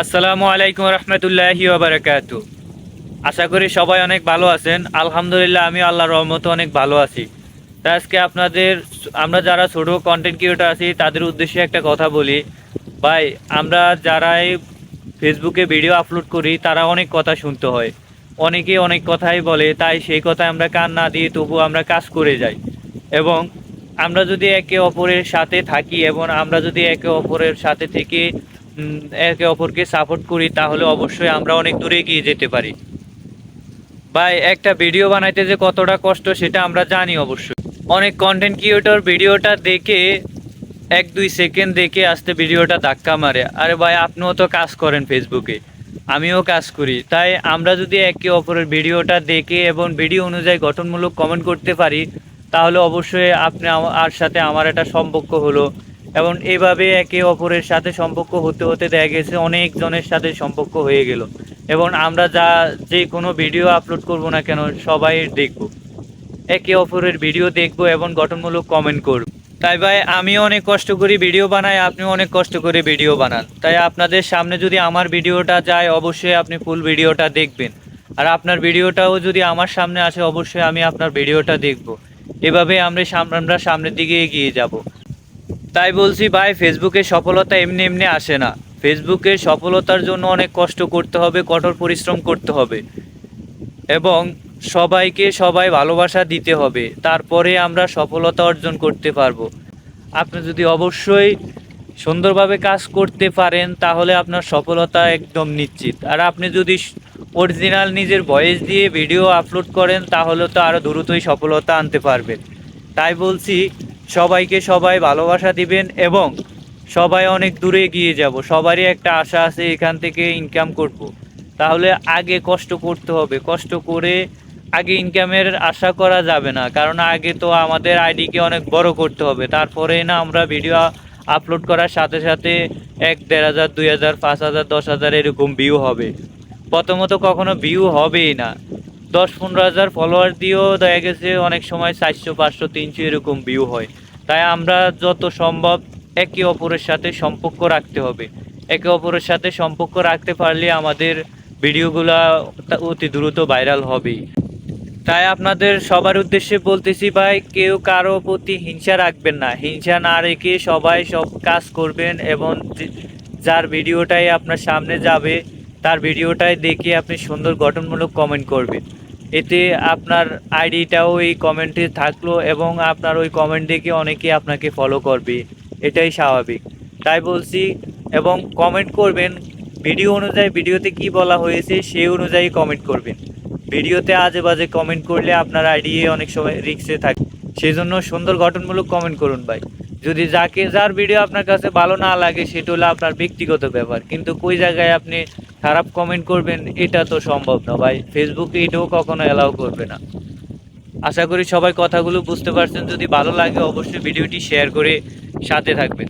আসসালামু আলাইকুম রহমতুল্লাহি বারাকাত আশা করি সবাই অনেক ভালো আছেন। আলহামদুলিল্লাহ আমি আল্লাহর রহমতে অনেক ভালো আছি। তা আজকে আপনাদের আমরা যারা ছোট কন্টেন্ট ক্রিয়েটর আছি, তাদের উদ্দেশ্যে একটা কথা বলি। ভাই, আমরা যারাই ফেসবুকে ভিডিও আপলোড করি, তারা অনেক কথা শুনতে হয়। অনেকে অনেক কথাই বলে, তাই সেই কথা আমরা কান না দিয়ে তবু আমরা কাজ করে যাই। এবং আমরা যদি একে অপরের সাথে থাকি এবং আমরা যদি একে অপরের সাথে থেকে একে অপরকে সাপোর্ট করি, তাহলে অবশ্যই আমরা অনেক দূরে এগিয়ে যেতে পারি। ভাই, একটা ভিডিও বানাইতে যে কতটা কষ্ট, সেটা আমরা জানি অবশ্যই। অনেক কন্টেন্ট ক্রিয়েটর ভিডিওটা দেখে, এক দুই সেকেন্ড দেখে আসতে ভিডিওটা ধাক্কা মারে। আরে ভাই, আপনিও তো কাজ করেন ফেসবুকে আমিও কাজ করি। তাই আমরা যদি একে অপরের ভিডিওটা দেখে এবং ভিডিও অনুযায়ী গঠনমূলক কমেন্ট করতে পারি, তাহলে অবশ্যই আপনি আর সাথে আমার একটা সম্পর্ক হলো। এবং এভাবে একে অপরের সাথে সম্পর্ক হতে হতে দেখা গেছে অনেক জনের সাথে সম্পর্ক হয়ে গেল। এবং আমরা যা যে কোনো ভিডিও আপলোড করব না কেন, সবাই দেখব। একে অপরের ভিডিও দেখব এবং গঠনমূলক কমেন্ট করব। তাই ভাই আমি অনেক কষ্ট করি ভিডিও বানাই, আপনিও অনেক কষ্ট করে ভিডিও বানান। তাই আপনাদের সামনে যদি আমার ভিডিওটা যায়, অবশ্যই আপনি ফুল ভিডিওটা দেখবেন। আর আপনার ভিডিওটাও যদি আমার সামনে আসে, অবশ্যই আমি আপনার ভিডিওটা দেখব। এভাবে আমরা আমরা সামনের দিকে এগিয়ে যাব। তাই বলছি ভাই ফেসবুকে সফলতা এমনি এমনি আসে না। ফেসবুকে সফলতার জন্য অনেক কষ্ট করতে হবে, কঠোর পরিশ্রম করতে হবে এবং সবাইকে সবাই ভালোবাসা দিতে হবে। তারপরে আমরা সফলতা অর্জন করতে পারব। আপনি যদি অবশ্যই সুন্দরভাবে কাজ করতে পারেন, তাহলে আপনার সফলতা একদম নিশ্চিত। আর আপনি যদি অরিজিনাল নিজের ভয়েস দিয়ে ভিডিও আপলোড করেন, তাহলে তো আরও দ্রুতই সফলতা আনতে পারবেন। তাই বলছি সবাইকে সবাই ভালোবাসা দিবেন এবং সবাই অনেক দূরে গিয়ে যাব। সবারই একটা আশা আছে, এখান থেকে ইনকাম করব। তাহলে আগে কষ্ট করতে হবে। কষ্ট করে আগে ইনকামের আশা করা যাবে না। কারণ আগে তো আমাদের আইডিকে অনেক বড় করতে হবে। তারপরে না আমরা ভিডিও আপলোড করার সাথে সাথে এক দেড় হাজার, দুই হাজার, পাঁচ হাজার, দশ হাজার এরকম ভিউ হবে। প্রথমত কখনো ভিউ হবেই না। দশ পনেরো হাজার ফলোয়ার দিয়েও দেখা গেছে অনেক সময় চারশো, পাঁচশো, তিনশো এরকম ভিউ হয়। তাই আমরা যত সম্ভব একে অপরের সাথে সম্পর্ক রাখতে হবে। একে অপরের সাথে সম্পর্ক রাখতে পারলে আমাদের ভিডিওগুলা অতি দ্রুত ভাইরাল হবেই। তাই আপনাদের সবার উদ্দেশ্যে বলতেছি ভাই, কেউ কারও প্রতি হিংসা রাখবেন না। হিংসা না রেখে সবাই সব কাজ করবেন এবং যার ভিডিওটাই আপনার সামনে যাবে, তার ভিডিওটাই দেখে আপনি সুন্দর গঠনমূলক কমেন্ট করবেন। এতে আপনার আইডিটাও এই কমেন্টে থাকল এবং আপনার ওই কমেন্ট দেখে অনেকে আপনাকে ফলো করবে। এটাই স্বাভাবিক। তাই বলছি, এবং কমেন্ট করবেন ভিডিও অনুযায়ী ভিডিওতে কি বলা হয়েছে সেই অনুযায়ী কমেন্ট করবেন। ভিডিওতে আজে বাজে কমেন্ট করলে আপনার আইডি অনেক সময় রিক্সে থাকে। সেই জন্য সুন্দর গঠনমূলক কমেন্ট করুন ভাই। যদি যাকে যার ভিডিও আপনার কাছে ভালো না লাগে, সেটা হলো আপনার ব্যক্তিগত ব্যাপার। কিন্তু কই জায়গায় আপনি খারাপ কমেন্ট করবেন, এটা তো সম্ভব না ভাই। ফেসবুকে এটাও কখনো অ্যালাউ করবে না। আশা করি সবাই কথাগুলো বুঝতে পারছেন। যদি ভালো লাগে, অবশ্যই ভিডিওটি শেয়ার করে সাথে থাকবেন।